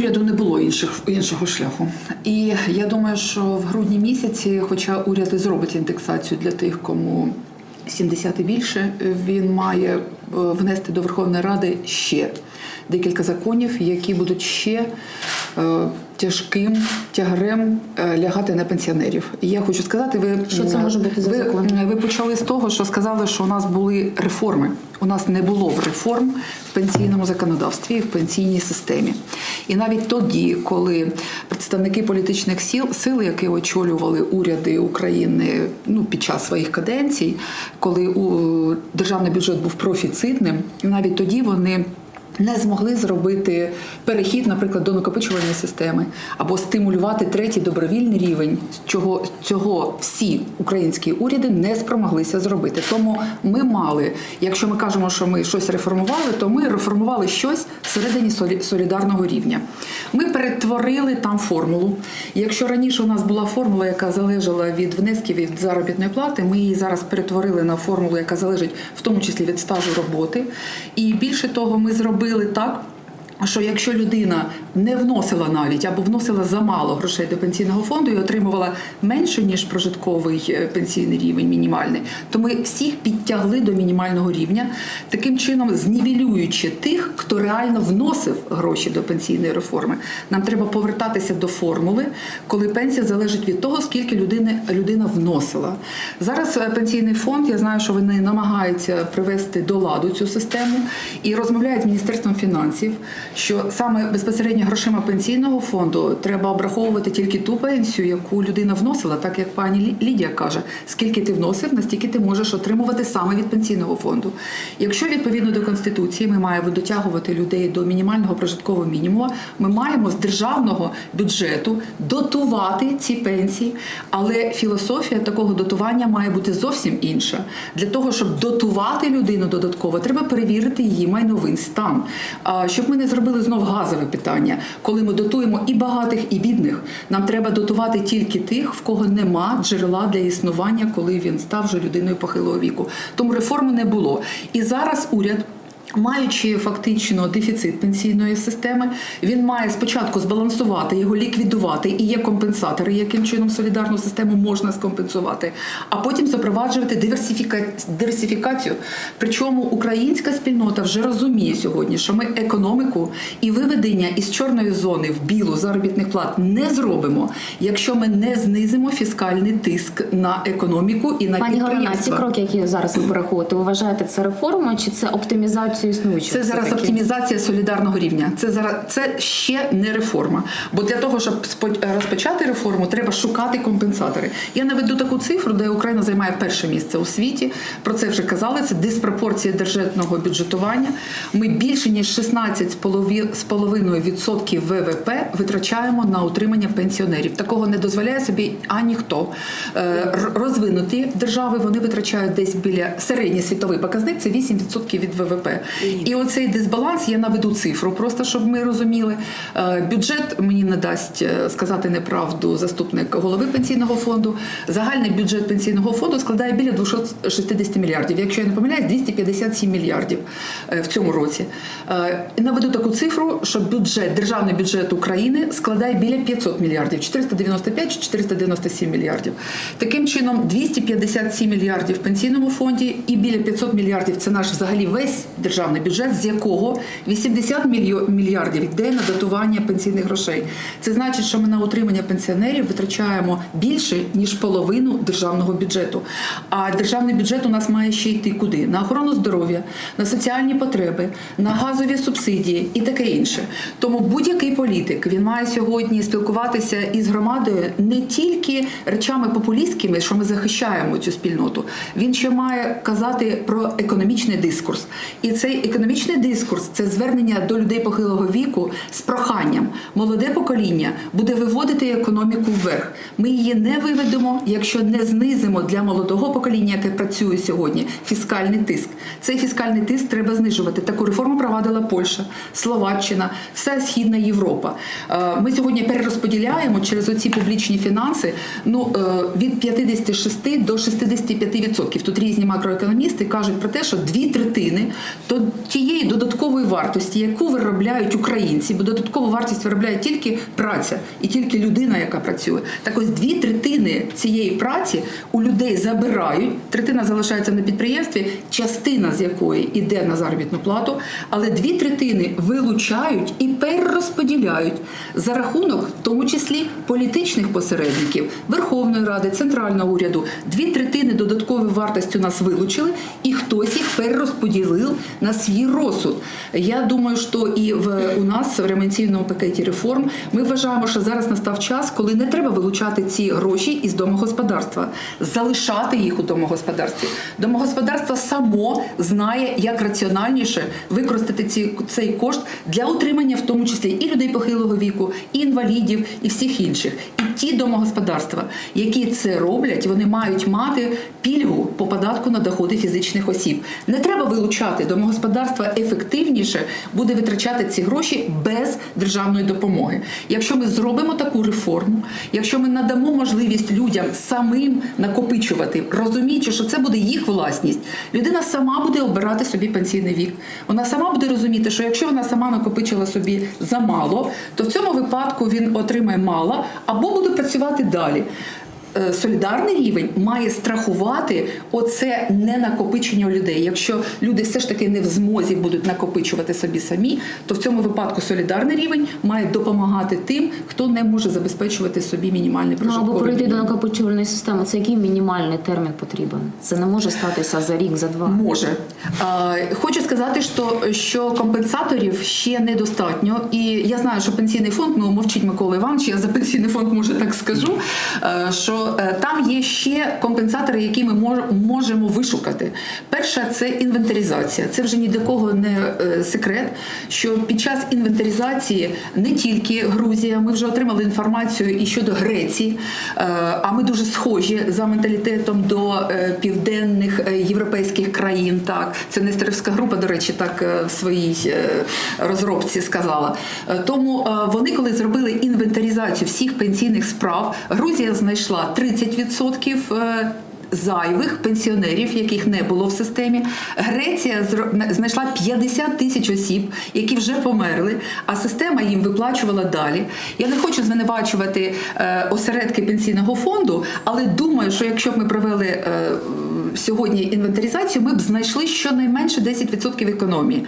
Уряду не було інших іншого шляху, і я думаю, що в грудні місяці, хоча уряд і зробить індексацію для тих, кому 70 і більше, він має е, внести до Верховної Ради ще декілька законів, які будуть ще е, тяжким тягарем е, лягати на пенсіонерів. І я хочу сказати, ви Що це може бути за ви, закон? ви почали з того, що сказали, що у нас були реформи. У нас не було реформ в пенсійному законодавстві, і в пенсійній системі. І навіть тоді, коли представники політичних сіл сил, які очолювали уряди України ну, під час своїх каденцій, коли у, державний бюджет був профіцитним, навіть тоді вони. Не змогли зробити перехід, наприклад, до накопичувальної системи або стимулювати третій добровільний рівень, чого цього всі українські уряди не спромоглися зробити. Тому ми мали, якщо ми кажемо, що ми щось реформували, то ми реформували щось всередині солі- солідарного рівня. Ми перетворили там формулу. Якщо раніше у нас була формула, яка залежала від внесків і від заробітної плати, ми її зараз перетворили на формулу, яка залежить в тому числі від стажу роботи. І більше того, ми зробили так. Що якщо людина не вносила навіть або вносила замало грошей до пенсійного фонду і отримувала менше ніж прожитковий е, пенсійний рівень мінімальний, то ми всіх підтягли до мінімального рівня, таким чином знівелюючи тих, хто реально вносив гроші до пенсійної реформи. Нам треба повертатися до формули, коли пенсія залежить від того, скільки людини людина вносила. Зараз е, пенсійний фонд, я знаю, що вони намагаються привести до ладу цю систему і розмовляють з міністерством фінансів що саме безпосередньо грошима пенсійного фонду треба обраховувати тільки ту пенсію, яку людина вносила, так як пані Лідія каже, скільки ти вносив, настільки ти можеш отримувати саме від пенсійного фонду. Якщо відповідно до конституції ми маємо дотягувати людей до мінімального прожиткового мінімуму, ми маємо з державного бюджету дотувати ці пенсії, але філософія такого дотування має бути зовсім інша. Для того, щоб дотувати людину додатково, треба перевірити її майновий стан. Щоб ми не зробили знов газове питання, коли ми дотуємо і багатих, і бідних, нам треба дотувати тільки тих, в кого нема джерела для існування, коли він став вже людиною похилого віку. Тому реформи не було. І зараз уряд. Маючи фактично дефіцит пенсійної системи, він має спочатку збалансувати його, ліквідувати, і є компенсатори, яким чином солідарну систему можна скомпенсувати, а потім запроваджувати диверсифіка... диверсифікацію. Причому українська спільнота вже розуміє сьогодні, що ми економіку і виведення із чорної зони в білу заробітних плат не зробимо, якщо ми не знизимо фіскальний тиск на економіку і на Пані Галина, ці кроки, які зараз ви пораховуєте, ви вважаєте це реформою чи це оптимізація існуючих? Це зараз все-таки? оптимізація солідарного рівня. Це зараз це ще не реформа. Бо для того, щоб розпочати реформу, треба шукати компенсатори. Я наведу таку цифру, де Україна займає перше місце у світі. Про це вже казали. Це диспропорція державного бюджетування. Ми більше ніж 16,5% ВВП витрачаємо на утримання пенсіонерів. Такого не дозволяє собі ані хто. Е, Розвинуті держави вони витрачають десь біля середній світовий показник. Це 8% від ВВП. І оцей дисбаланс я наведу цифру, просто щоб ми розуміли. Е, Бюджет мені не дасть е, сказати неправду заступник голови пенсійного фонду. Загальний бюджет пенсійного фонду складає біля 260 мільярдів. Якщо я не помиляюсь, 257 мільярдів е, в цьому році. Наведу таку цифру, що бюджет, державний бюджет України складає біля 500 мільярдів, 495 чи 497 мільярдів. Таким чином, 257 мільярдів в пенсійному фонді і біля 500 мільярдів це наш взагалі весь державний бюджет, з якого 80 мільярдів йде на датування пенсійних грошей. Це значить, що ми на утримання пенсіонерів витрачаємо більше ніж половину державного бюджету. А державний бюджет у нас має ще йти куди? На охорону здоров'я, на соціальні потреби, на газові субсидії і таке інше. Тому будь-який політик він має сьогодні спілкуватися із громадою не тільки речами популістськими, що ми захищаємо цю спільноту. Він ще має казати про економічний дискурс. І цей економічний дискурс це звернення до людей похилого віку з проханням. Молоде покоління буде виводити економіку вверх. Ми її не виведемо, якщо не знизимо для молодого покоління, яке працює сьогодні, фіскальний тиск. Цей фіскальний тиск треба знижувати. Таку реформу провадила Польща, Словаччина, вся Східна Європа. Е, Ми сьогодні перерозподіляємо через оці публічні фінанси ну, е, від 56 до 65%. Тут різні макроекономісти кажуть про те, що дві третини до тієї додаткової вартості, яку виробляють українці, бо додаткову вартість виробляє тільки праця і тільки людина, яка працює. Так ось дві третини цієї праці у людей забирають, третина залишається на підприємстві, частина з якої йде на заробітну плату, але дві третини вилучають і перерозподіляють за рахунок, в тому числі політичних посередників Верховної Ради, центрального уряду. Дві третини додаткової вартості у нас вилучили, і хтось їх перерозподілив на свій розсуд. Я думаю, що і в у нас в ремонційному пакеті реформ ми вважаємо, що зараз настав час, коли не треба вилучати ці гроші із домогосподарства, залишати їх у домогосподарстві. Домогосподарство само знає, як раціональніше використати ці, цей кошт для утримання, в тому числі і людей похилого віку, і інвалідів, і всіх інших. І ті домогосподарства, які це роблять, вони мають мати пільгу по податку на доходи фізичних осіб. Не треба вилучати домогосподарства ефективніше буде витрачати ці гроші без державної допомоги. Якщо ми зробимо таку реформу, якщо ми надамо можливість людям самим накопичувати, розуміючи, що це буде їх власність, людина сама буде обирати собі пенсійний вік. Вона сама буде розуміти, що якщо вона сама накопичила собі замало, то в цьому випадку він отримає мало або буде працювати далі. Е, Солідарний рівень має страхувати оце не накопичення у людей. Якщо люди все ж таки не в змозі будуть накопичувати собі самі, то в цьому випадку солідарний рівень має допомагати тим, хто не може забезпечувати собі мінімальний Ну, або прожитковий перейти до накопичувальної системи. Це який мінімальний термін потрібен? Це не може статися за рік, за два. Може хочу сказати, що, що компенсаторів ще недостатньо, і я знаю, що пенсійний фонд ну мовчить Микола Іванович, я за пенсійний фонд може так скажу. е, Е, там є ще компенсатори, які ми можемо вишукати. Перша це інвентаризація. Це вже ні до кого не е, секрет. Що під час інвентаризації не тільки Грузія, ми вже отримали інформацію і щодо Греції, е, а ми дуже схожі за менталітетом до південних європейських країн. Так, це Нестерівська група, до речі, так в своїй розробці сказала. Тому вони, коли зробили інвентаризацію всіх пенсійних справ, Грузія знайшла 30% е, Зайвих пенсіонерів, яких не було в системі, Греція знайшла 50 тисяч осіб, які вже померли, а система їм виплачувала далі. Я не хочу звинувачувати е, осередки пенсійного фонду, але думаю, що якщо б ми провели е, сьогодні інвентаризацію, ми б знайшли щонайменше 10% економії.